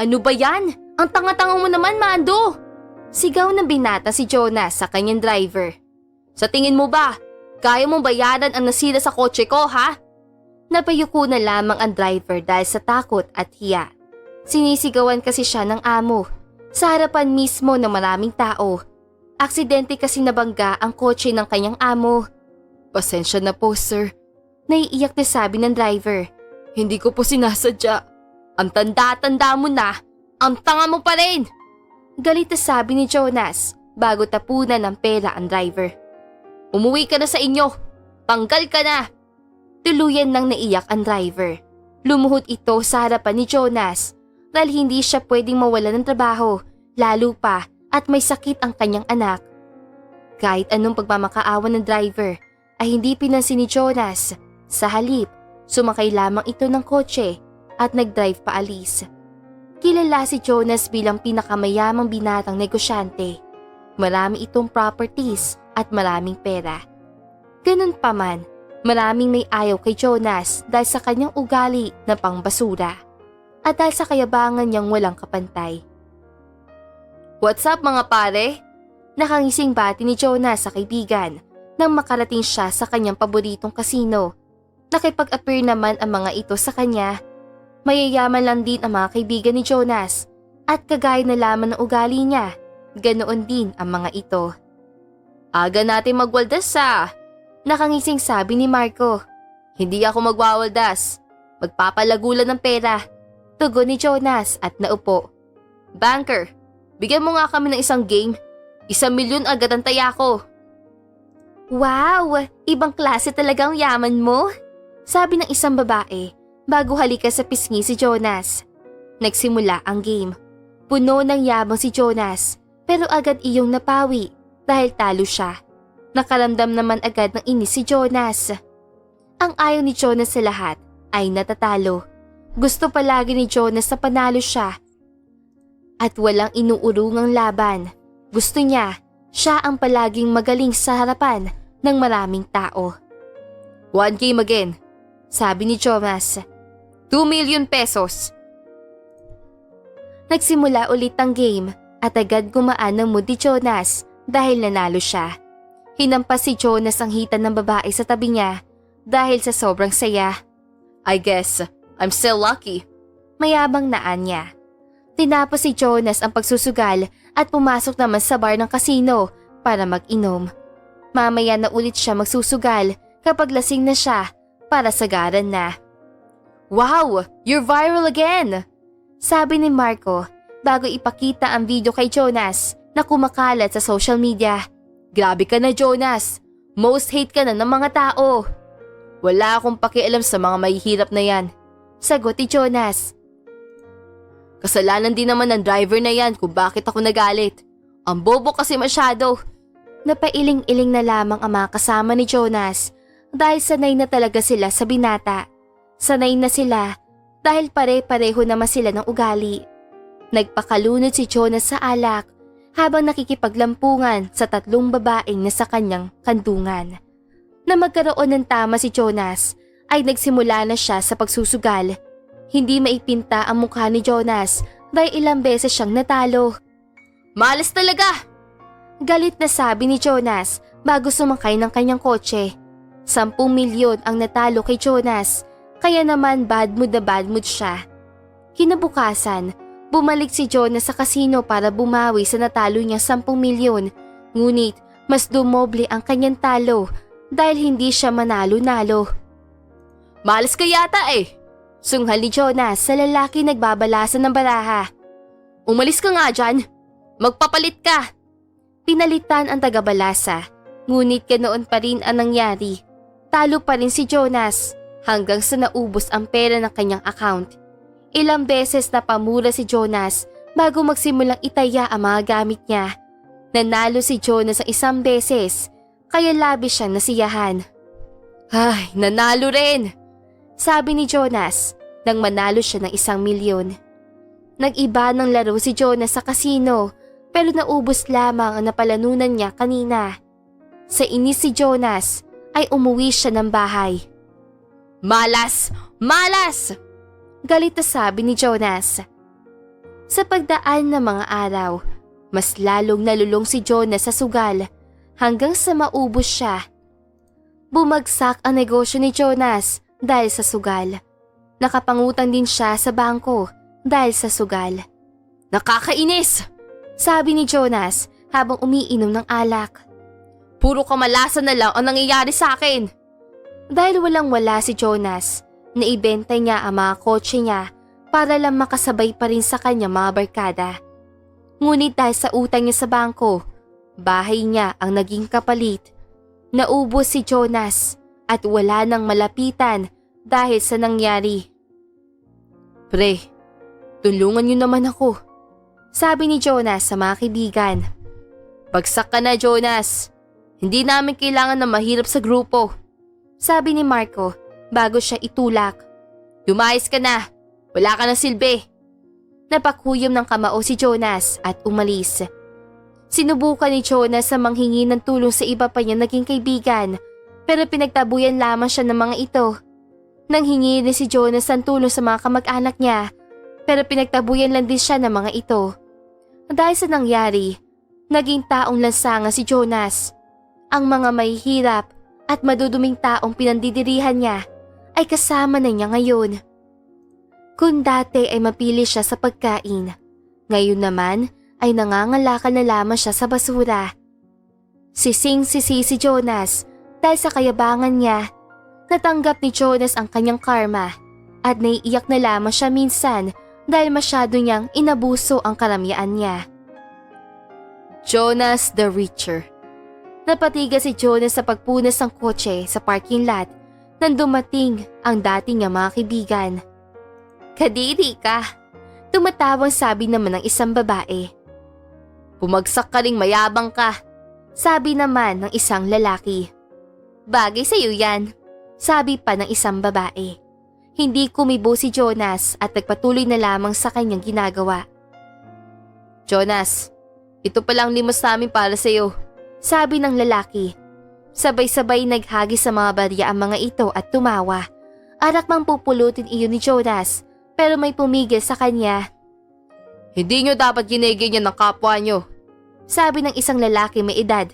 Ano ba yan? Ang tanga-tanga mo naman, Mando! Sigaw ng binata si Jonas sa kanyang driver. Sa tingin mo ba, kaya mong bayaran ang nasira sa kotse ko, ha? Napayuko na lamang ang driver dahil sa takot at hiya. Sinisigawan kasi siya ng amo. Sa harapan mismo ng maraming tao. Aksidente kasi nabangga ang kotse ng kanyang amo. Pasensya na po, sir. Naiiyak na sabi ng driver. Hindi ko po sinasadya. Ang tanda-tanda mo na. Ang tanga mo pa rin. Galit na sabi ni Jonas bago tapunan ng pera ang driver. Umuwi ka na sa inyo. Tanggal ka na. Tuluyan nang naiyak ang driver. Lumuhod ito sa harapan ni Jonas dahil hindi siya pwedeng mawala ng trabaho, lalo pa at may sakit ang kanyang anak. Kahit anong pagmamakaawa ng driver ay hindi pinansin ni Jonas. Sa halip, sumakay lamang ito ng kotse at nag-drive paalis. Kilala si Jonas bilang pinakamayamang binatang negosyante. Marami itong properties at maraming pera. Ganun pa man, maraming may ayaw kay Jonas dahil sa kanyang ugali na pangbasura at dahil sa kayabangan niyang walang kapantay. What's up mga pare? Nakangising bati ni Jonas sa kaibigan nang makarating siya sa kanyang paboritong kasino. Nakipag-appear naman ang mga ito sa kanya. Mayayaman lang din ang mga kaibigan ni Jonas at kagaya na lamang ng ugali niya, ganoon din ang mga ito. Aga natin magwaldas sa... Nakangising sabi ni Marco. Hindi ako magwawaldas. Magpapalagulan ng pera. Tugon ni Jonas at naupo. Banker, bigyan mo nga kami ng isang game. Isang milyon agad ang taya ko. Wow! Ibang klase talaga ang yaman mo. Sabi ng isang babae bago halika sa pisngi si Jonas. Nagsimula ang game. Puno ng yabang si Jonas pero agad iyong napawi dahil talo siya. Nakaramdam naman agad ng inis si Jonas. Ang ayaw ni Jonas sa lahat ay natatalo. Gusto palagi ni Jonas na panalo siya. At walang inuurungang laban. Gusto niya, siya ang palaging magaling sa harapan ng maraming tao. One game again, sabi ni Jonas. Two million pesos. Nagsimula ulit ang game at agad gumaan ang mood ni Jonas dahil nanalo siya. Hinampas si Jonas ang hita ng babae sa tabi niya dahil sa sobrang saya. I guess I'm still lucky. Mayabang naan niya. Tinapos si Jonas ang pagsusugal at pumasok naman sa bar ng kasino para mag-inom. Mamaya na ulit siya magsusugal kapag lasing na siya para sagaran na. Wow! You're viral again! Sabi ni Marco bago ipakita ang video kay Jonas na kumakalat sa social media. Grabe ka na Jonas! Most hate ka na ng mga tao! Wala akong pakialam sa mga mahihirap na yan. Sagot ni Jonas. Kasalanan din naman ng driver na yan kung bakit ako nagalit. Ang bobo kasi masyado. Napailing-iling na lamang ang mga kasama ni Jonas dahil sanay na talaga sila sa binata. Sanay na sila dahil pare-pareho naman sila ng ugali. Nagpakalunod si Jonas sa alak habang nakikipaglampungan sa tatlong babaeng nasa kanyang kandungan. Na magkaroon ng tama si Jonas ay nagsimula na siya sa pagsusugal. Hindi maipinta ang mukha ni Jonas dahil ilang beses siyang natalo. Malas talaga! Galit na sabi ni Jonas bago sumakay ng kanyang kotse. Sampung milyon ang natalo kay Jonas, kaya naman bad mood na bad mood siya. Kinabukasan, bumalik si Jonas sa kasino para bumawi sa natalo niya sampung milyon. Ngunit mas dumoble ang kanyang talo dahil hindi siya manalo-nalo. Malas ka yata eh! Sunghal ni Jonas sa lalaki nagbabalasan ng baraha. Umalis ka nga dyan! Magpapalit ka! Pinalitan ang tagabalasa, ngunit ganoon pa rin ang nangyari. Talo pa rin si Jonas hanggang sa naubos ang pera ng kanyang account. Ilang beses na pamura si Jonas bago magsimulang itaya ang mga gamit niya. Nanalo si Jonas ang isang beses, kaya labis siyang nasiyahan. Ay, nanalo rin! Sabi ni Jonas nang manalo siya ng isang milyon. Nag-iba ng laro si Jonas sa kasino pero naubos lamang ang napalanunan niya kanina. Sa inis si Jonas ay umuwi siya ng bahay. Malas! Malas! Galit na sabi ni Jonas. Sa pagdaan ng mga araw, mas lalong nalulong si Jonas sa sugal hanggang sa maubos siya. Bumagsak ang negosyo ni Jonas dahil sa sugal. Nakapangutang din siya sa bangko dahil sa sugal. Nakakainis! Sabi ni Jonas habang umiinom ng alak. Puro kamalasan na lang ang nangyayari sa akin. Dahil walang wala si Jonas, naibenta niya ang mga kotse niya para lang makasabay pa rin sa kanya mga barkada. Ngunit dahil sa utang niya sa bangko, bahay niya ang naging kapalit. Naubos si Jonas at wala nang malapitan dahil sa nangyari. Pre, tulungan niyo naman ako. Sabi ni Jonas sa mga kaibigan. Bagsak ka na Jonas. Hindi namin kailangan na mahirap sa grupo. Sabi ni Marco bago siya itulak. Dumayos ka na. Wala ka na silbi. Napakuyom ng kamao si Jonas at umalis. Sinubukan ni Jonas sa manghingi ng tulong sa iba pa niya naging kaibigan pero pinagtabuyan lamang siya ng mga ito. Nanghingi din si Jonas ng tulong sa mga kamag-anak niya pero pinagtabuyan lang din siya ng mga ito. Dahil sa nangyari, naging taong lansanga si Jonas. Ang mga may hirap at maduduming taong pinandidirihan niya ay kasama na niya ngayon. Kung dati ay mapili siya sa pagkain, ngayon naman ay nangangalakal na lamang siya sa basura. Sising-sisi si Jonas dahil sa kayabangan niya. Natanggap ni Jonas ang kanyang karma at naiiyak na lamang siya minsan dahil masyado niyang inabuso ang karamyaan niya. Jonas the Richer Napatiga si Jonas sa pagpunas ng kotse sa parking lot nang dumating ang dati niya mga kaibigan. Kadiri ka! Tumatawang sabi naman ng isang babae. Bumagsak ka ring mayabang ka, sabi naman ng isang lalaki. Bagay sa'yo yan, sabi pa ng isang babae. Hindi kumibo si Jonas at nagpatuloy na lamang sa kanyang ginagawa. Jonas, ito palang limos namin para sa'yo, sabi ng lalaki. Sabay-sabay naghagis sa mga barya ang mga ito at tumawa. Arak mang pupulutin iyon ni Jonas pero may pumigil sa kanya. Hindi nyo dapat giniganyan ng kapwa nyo. Sabi ng isang lalaki may edad.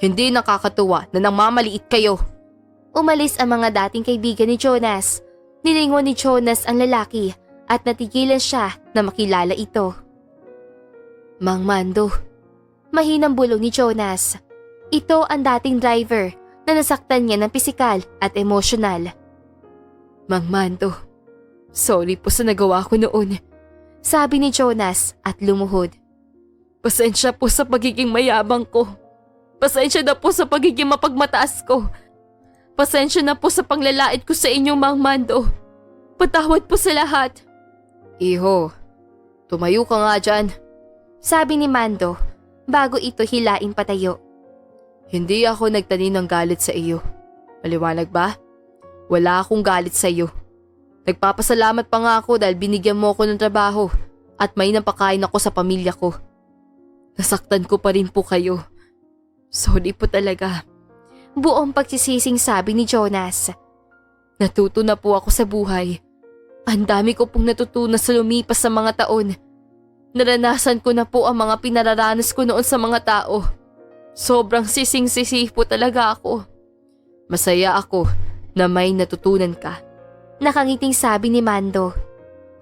Hindi nakakatuwa na nang mamaliit kayo. Umalis ang mga dating kaibigan ni Jonas. Nilingon ni Jonas ang lalaki at natigilan siya na makilala ito. Mang Mando. Mahinang bulong ni Jonas. Ito ang dating driver na nasaktan niya ng pisikal at emosyonal. Mang Mando, sorry po sa nagawa ko noon. Sabi ni Jonas at lumuhod. Pasensya po sa pagiging mayabang ko. Pasensya na po sa pagiging mapagmataas ko. Pasensya na po sa panglalait ko sa inyo, Mang Mando. Patawad po sa lahat. Iho, tumayo ka nga dyan. Sabi ni Mando bago ito hilain patayo. Hindi ako nagtanim ng galit sa iyo. Maliwanag ba? Wala akong galit sa iyo. Nagpapasalamat pa nga ako dahil binigyan mo ako ng trabaho at may napakain ako sa pamilya ko. Nasaktan ko pa rin po kayo. Sorry po talaga. Buong pagsisising sabi ni Jonas. Natuto na po ako sa buhay. Ang dami ko pong natutunan sa lumipas sa mga taon. Naranasan ko na po ang mga pinararanas ko noon sa mga tao. Sobrang sising-sisi po talaga ako. Masaya ako na may natutunan ka. Nakangiting sabi ni Mando.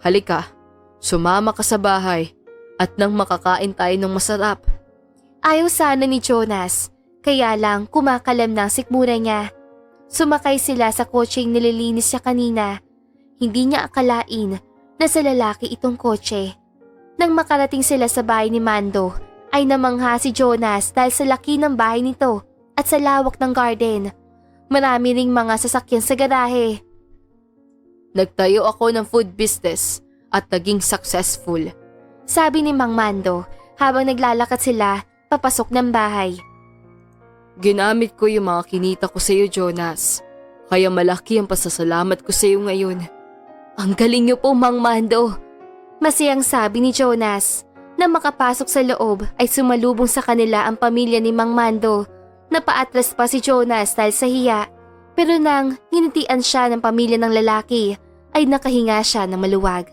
Halika, sumama ka sa bahay at nang makakain tayo ng masarap. Ayaw sana ni Jonas, kaya lang kumakalam ng sikmura niya. Sumakay sila sa kotseng nililinis siya kanina. Hindi niya akalain na sa lalaki itong kotse. Nang makarating sila sa bahay ni Mando, ay namangha si Jonas dahil sa laki ng bahay nito at sa lawak ng garden. Marami ring mga sasakyan sa garahe. Nagtayo ako ng food business at naging successful. Sabi ni Mang Mando habang naglalakad sila papasok ng bahay. Ginamit ko yung mga kinita ko sa iyo, Jonas. Kaya malaki ang pasasalamat ko sa iyo ngayon. Ang galing niyo po, Mang Mando. Masayang sabi ni Jonas. Na makapasok sa loob ay sumalubong sa kanila ang pamilya ni Mang Mando. Napaatras pa si Jonas dahil sa hiya. Pero nang nginitian siya ng pamilya ng lalaki, ay nakahinga siya ng maluwag.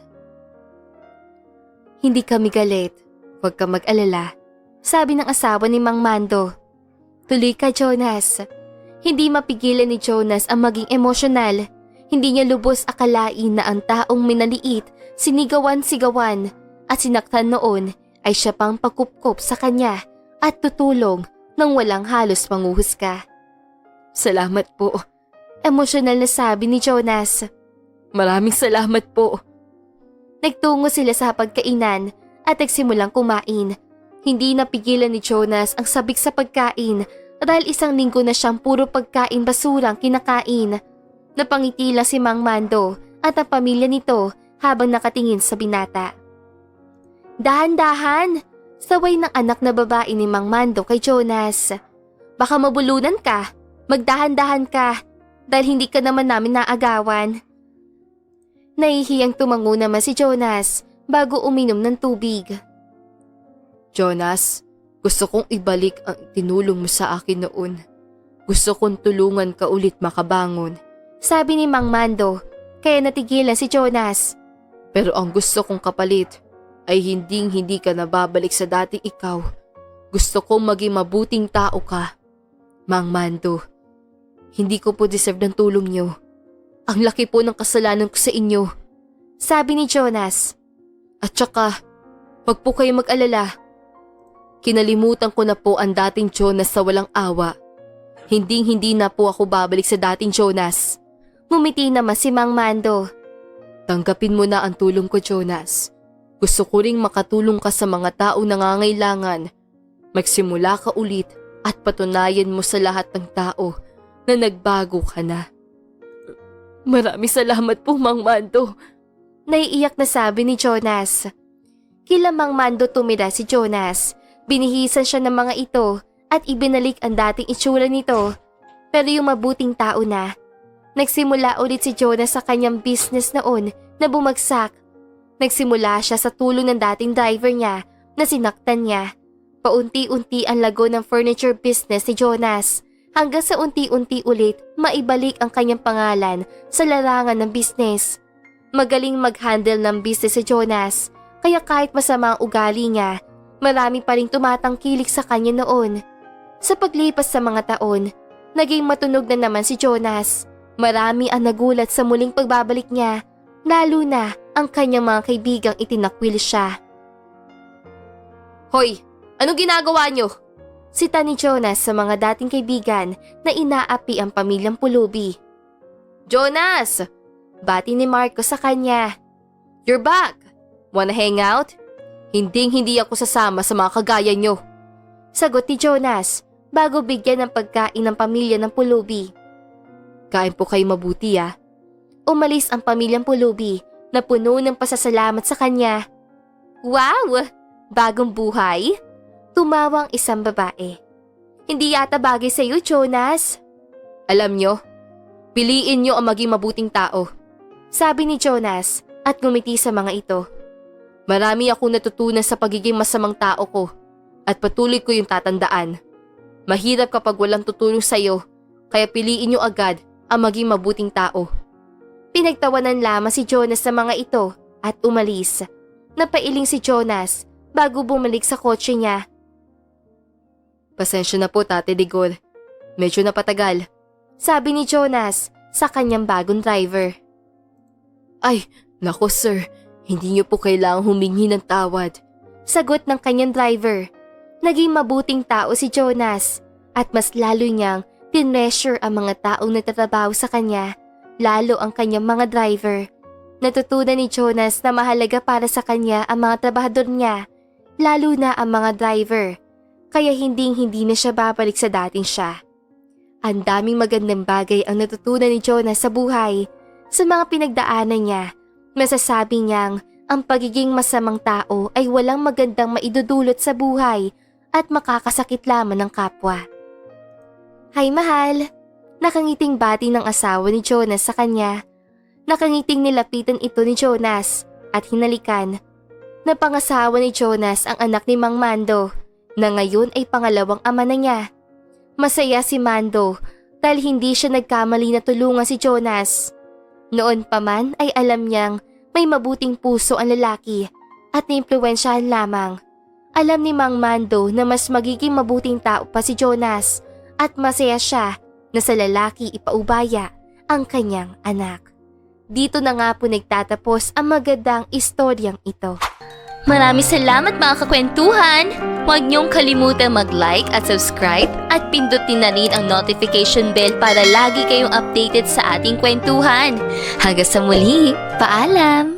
Hindi kami galit. Huwag ka mag-alala. Sabi ng asawa ni Mang Mando. Tuloy ka, Jonas. Hindi mapigilan ni Jonas ang maging emosyonal. Hindi niya lubos akalain na ang taong minaliit, sinigawan-sigawan at sinaktan noon ay siya pang pagkupkop sa kanya at tutulong nang walang halos panguhusga. Salamat po. Emosyonal na sabi ni Jonas. Maraming salamat po. Nagtungo sila sa pagkainan at nagsimulang kumain. Hindi napigilan ni Jonas ang sabik sa pagkain dahil isang linggo na siyang puro pagkain basurang kinakain. Napangiti lang si Mang Mando at ang pamilya nito habang nakatingin sa binata. Dahan-dahan! Saway ng anak na babae ni Mang Mando kay Jonas. Baka mabulunan ka, magdahan-dahan ka dahil hindi ka naman namin naagawan. Nahihiyang tumango naman si Jonas bago uminom ng tubig. Jonas, gusto kong ibalik ang tinulong mo sa akin noon. Gusto kong tulungan ka ulit makabangon. Sabi ni Mang Mando, kaya natigilan si Jonas. Pero ang gusto kong kapalit ay hinding hindi ka nababalik sa dating ikaw. Gusto kong maging mabuting tao ka. Mang Mando, hindi ko po deserve ng tulong niyo. Ang laki po ng kasalanan ko sa inyo. Sabi ni Jonas. At saka, wag po kayo mag-alala. Kinalimutan ko na po ang dating Jonas sa walang awa. Hinding hindi na po ako babalik sa dating Jonas. Ngumiti naman si Mang Mando. Tanggapin mo na ang tulong ko, Jonas. Gusto ko ring makatulong ka sa mga tao nangangailangan. Magsimula ka ulit at patunayan mo sa lahat ng tao na nagbago ka na. Maraming salamat po, Mang Mando. Naiiyak na sabi ni Jonas. Kila Mang Mando tumira si Jonas. Binihisan siya ng mga ito at ibinalik ang dating itsura nito. Pero yung mabuting tao na. Nagsimula ulit si Jonas sa kanyang business noon na bumagsak. Nagsimula siya sa tulong ng dating driver niya na sinaktan niya. Paunti-unti ang lago ng furniture business ni Jonas hanggang sa unti-unti ulit maibalik ang kanyang pangalan sa larangan ng business. Magaling mag-handle ng business si Jonas kaya kahit masama ang ugali niya, marami pa rin tumatangkilik sa kanya noon. Sa paglipas sa mga taon, naging matunog na naman si Jonas. Marami ang nagulat sa muling pagbabalik niya, lalo na ang kanyang mga kaibigang itinakwil siya. Hoy, anong ginagawa niyo? Sita ni Jonas sa mga dating kaibigan na inaapi ang pamilyang pulubi. Jonas! Bati ni Marco sa kanya. You're back! Wanna hang out? Hinding hindi ako sasama sa mga kagaya niyo. Sagot ni Jonas bago bigyan ng pagkain ng pamilya ng pulubi. Kain po kayo mabuti ah. Umalis ang pamilyang pulubi na puno ng pasasalamat sa kanya. Wow! Bagong buhay? Tumawang isang babae. Hindi yata bagay sa iyo, Jonas. Alam nyo, piliin nyo ang maging mabuting tao. Sabi ni Jonas at ngumiti sa mga ito. Marami akong natutunan sa pagiging masamang tao ko at patuloy ko yung tatandaan. Mahirap kapag walang tutulong sa'yo, kaya piliin nyo agad ang maging mabuting tao. Pinagtawanan lamang si Jonas sa mga ito at umalis. Napailing si Jonas bago bumalik sa kotse niya. Pasensya na po, Tate Digol. Medyo napatagal. Sabi ni Jonas sa kanyang bagong driver. Ay, nako sir, hindi niyo po kailangang humingi ng tawad. Sagot ng kanyang driver. Naging mabuting tao si Jonas at mas lalo niyang tinmeasure ang mga taong nagtatrabaho sa kanya, lalo ang kanyang mga driver. Natutunan ni Jonas na mahalaga para sa kanya ang mga trabahador niya, lalo na ang mga driver, kaya hinding hindi na siya babalik sa dating siya. Ang daming magandang bagay ang natutunan ni Jonas sa buhay. Sa mga pinagdaanan niya, masasabi niyang ang pagiging masamang tao ay walang magandang maidudulot sa buhay at makakasakit lamang ng kapwa. Hay mahal! Nakangiting bati ng asawa ni Jonas sa kanya. Nakangiting nilapitan ito ni Jonas at hinalikan. Napangasawa ni Jonas ang anak ni Mang Mando na ngayon ay pangalawang ama na niya. Masaya si Mando dahil hindi siya nagkamali na tulungan si Jonas. Noon pa man ay alam niyang may mabuting puso ang lalaki at naimpluwensyahan lamang. Alam ni Mang Mando na mas magiging mabuting tao pa si Jonas at masaya siya na sa lalaki ipaubaya ang kanyang anak. Dito na nga po nagtatapos ang magandang istoryang ito. Maraming salamat mga kakwentuhan! Huwag niyong kalimutang mag-like at subscribe at pindutin na rin ang notification bell para lagi kayong updated sa ating kwentuhan. Hanggang sa muli, paalam!